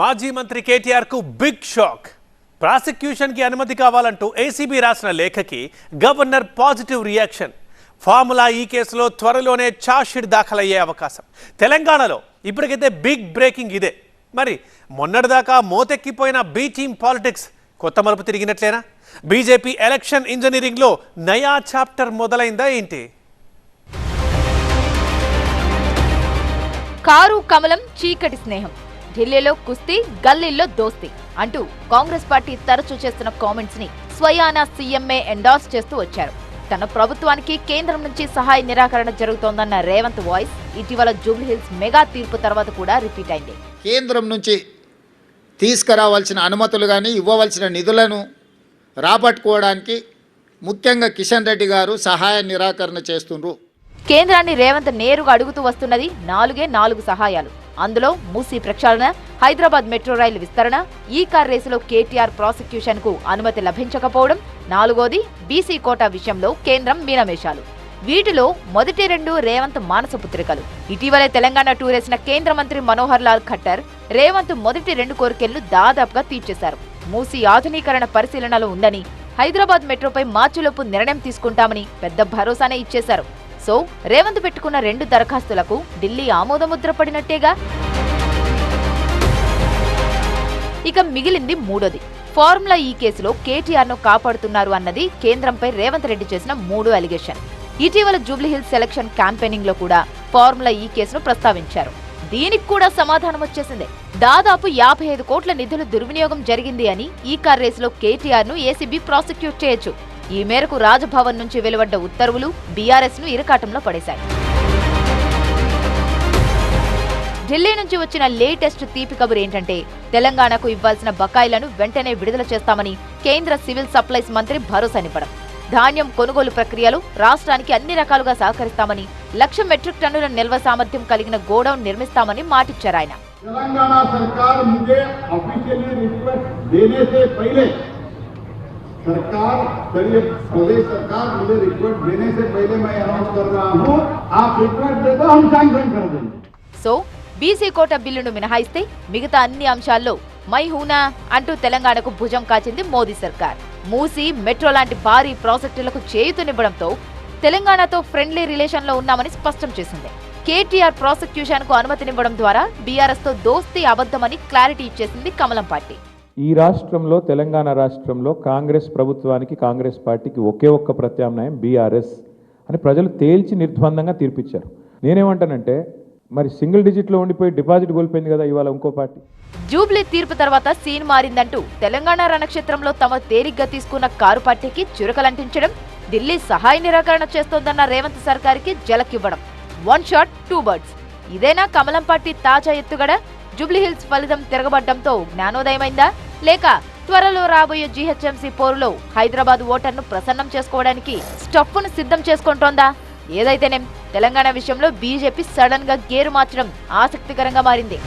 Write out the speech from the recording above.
మాజీ మంత్రి కేటీఆర్కు big shock. ప్రాసిక్యూషన్కి అనుమతి కావాలంటూ ఏసీబీ రాసిన లేఖకి గవర్నర్ పాజిటివ్ రియాక్షన్. ఫార్ములా ఈ కేసులో త్వరలోనే చార్జ్షీట్ దాఖలయ్యే అవకాశం. తెలంగాణలో ఇప్పటికైతే బిగ్ బ్రేకింగ్ ఇదే. మరి మొన్నటిదాకా మోతెక్కిపోయిన బీ టీమ్ పాలిటిక్స్ కొత్త మలుపు తిరిగినట్లేనా? బీజేపీ ఎలక్షన్ ఇంజనీరింగ్లో నయా చాప్టర్ మొదలైందా ఏంటి? కారు కమలం చీకటి స్నేహం. ఢిల్లీలో కుస్తీ గల్లీల్లో దోస్తీ అంటూ కాంగ్రెస్ పార్టీ తరచూ చేస్తున్న కామెంట్స్ని స్వయాన సీఎంఏ ఎండార్స్ చేస్తూ వచ్చారు. తన ప్రభుత్వానికి కేంద్రం నుంచి సహాయ నిరాకరణ జరుగుతోందన్న రేవంత్ వాయిస్ ఇటీవల జూబ్లీహిల్స్ మెగా తీర్పు తర్వాత కూడా రిపీట్ అయింది. కేంద్రం నుంచి తీసుకురావాల్సిన అనుమతులు కానీ ఇవ్వవలసిన నిధులను రాబట్టుకోవడానికి ముఖ్యంగా కిషన్ రెడ్డి గారు సహాయ నిరాకరణ చేస్తుండ్రు. కేంద్రాన్ని రేవంత్ నేరుగా అడుగుతూ వస్తున్నది నాలుగే నాలుగు సహాయాలు. అందులో మూసీ ప్రక్షాళన హైదరాబాద్ మెట్రో రైలు విస్తరణ ఈ కార్ రేసులో కేటీఆర్ ప్రాసిక్యూషన్కు అనుమతి లభించకపోవడం నాలుగోది బీసీ కోటా విషయంలో కేంద్రం మీనమేషాలు. వీటిలో మొదటి రెండు రేవంత్ మానస పుత్రికలు. ఇటీవలే తెలంగాణ టూరేసిన కేంద్ర మంత్రి మనోహర్ లాల్ ఖట్టర్ రేవంత్ మొదటి రెండు కోరికలను దాదాపుగా తీర్చేశారు. మూసీ ఆధునీకరణ పరిశీలనలో ఉందని హైదరాబాద్ మెట్రోపై మార్చిలోపు నిర్ణయం తీసుకుంటామని పెద్ద భరోసానే ఇచ్చేశారు. సో రేవంత్ పెట్టుకున్న రెండు దరఖాస్తులకు ఢిల్లీ ఆమోదముద్ర పడినట్టేగా? ఇక మిగిలింది మూడోది. ఫార్ములా ఈ కేసులో కేటీఆర్ను కాపాడుతున్నారు అన్నది కేంద్రంపై రేవంత్ రెడ్డి చేసిన మూడో అలిగేషన్. ఇటీవల జూబ్లీహిల్స్ సెలక్షన్ క్యాంపెయినింగ్లో కూడా ఫార్ములా ఈ కేసును ప్రస్తావించారు. దీనికి కూడా సమాధానం వచ్చేసింది. దాదాపు యాభై ఐదు కోట్ల నిధులు దుర్వినియోగం జరిగింది అని ఈ కార్ రేసులో కేటీఆర్ను ఏసీబీ ప్రాసిక్యూట్ చేయొచ్చు. ఈ మేరకు రాజ్భవన్ నుంచి వెలువడ్డ ఉత్తర్వులు బీఆర్ఎస్ ను ఇరకాటంలో పడేశాయి ఢిల్లీ నుంచి వచ్చిన లేటెస్ట్ తీపి కబురు ఏంటంటే తెలంగాణకు ఇవ్వాల్సిన బకాయిలను వెంటనే విడుదల చేస్తామని కేంద్ర సివిల్ సప్లైస్ మంత్రి భరోసానివ్వడం ధాన్యం కొనుగోలు ప్రక్రియలో రాష్ట్రానికి అన్ని రకాలుగా సహకరిస్తామని లక్ష మెట్రిక్ టన్నుల నిల్వ సామర్థ్యం కలిగిన గోడౌన్ నిర్మిస్తామని మాటిచ్చారు ఆయన तेलंगाना सरकार मुझे ऑफिशियली रिक्वेस्ट देने से पहले सरकार चलिए प्रदेश सरकार मुझे रिक्वेस्ट देने से पहले मैं अनाउंस कर रहा हूँ आप रिक्वेस्ट दे दो हम सैंक्शन कर देंगे సో బీసీ కోట బిల్లును మినహాయిస్తే మిగతా అన్ని అంశాల్లో మై హూనా అంటూ తెలంగాణకు భుజం కాచింది మోదీ సర్కార్ మూసి మెట్రో లాంటి భారీ ప్రాజెక్టులకు చేయుతునివ్వడంతో తెలంగాణతో ఫ్రెండ్లీ రిలేషన్లో ఉన్నామని స్పష్టం చేసింది కేటీఆర్ ప్రాసిక్యూషన్ కు అనుమతినివ్వడం ద్వారా బీఆర్ఎస్ తో దోస్తీ అబద్ధమని క్లారిటీ ఇచ్చేసింది కమలం పార్టీ ఈ రాష్ట్రంలో తెలంగాణ రాష్ట్రంలో కాంగ్రెస్ ప్రభుత్వానికి కాంగ్రెస్ పార్టీకి ఒకే ఒక్క ప్రత్యామ్నాయం బీఆర్ఎస్ అని ప్రజలు తేల్చి నిర్ద్వందంగా తీర్పిచ్చారు. నేనేమంటానంటే మరి సింగిల్ డిజిట్లో ఉండిపోయి డిపాజిట్ కోల్పోయింది కదా ఇవాళ ఇంకో పార్టీ. జూబ్లీ తీర్పు తర్వాత సీన్ మారిందంటూ తెలంగాణ రణక్షేత్రంలో తమ తేలిగ్గా తీసుకున్న కారు పార్టీకి చురకలంటించడం ఢిల్లీ సహాయ నిరాకరణ చేస్తోందన్న రేవంత్ సర్కార్కి జలకివ్వడం. One shot two birds. ఇదేనా కమలం పార్టీ తాజా ఎత్తుగడ? జూబ్లీహిల్స్ ఫలితం తిరగబడ్డంతో జ్ఞానోదయమైందా? లేక త్వరలో రాబోయే జీహెచ్ఎంసీ పోరులో హైదరాబాద్ ఓటర్ను ప్రసన్నం చేసుకోవడానికి స్టఫ్ను సిద్ధం చేసుకుంటోందా? ఏదైతేనేం తెలంగాణ విషయంలో బీజేపీ సడన్గా గేరు మార్చడం ఆసక్తికరంగా మారింది.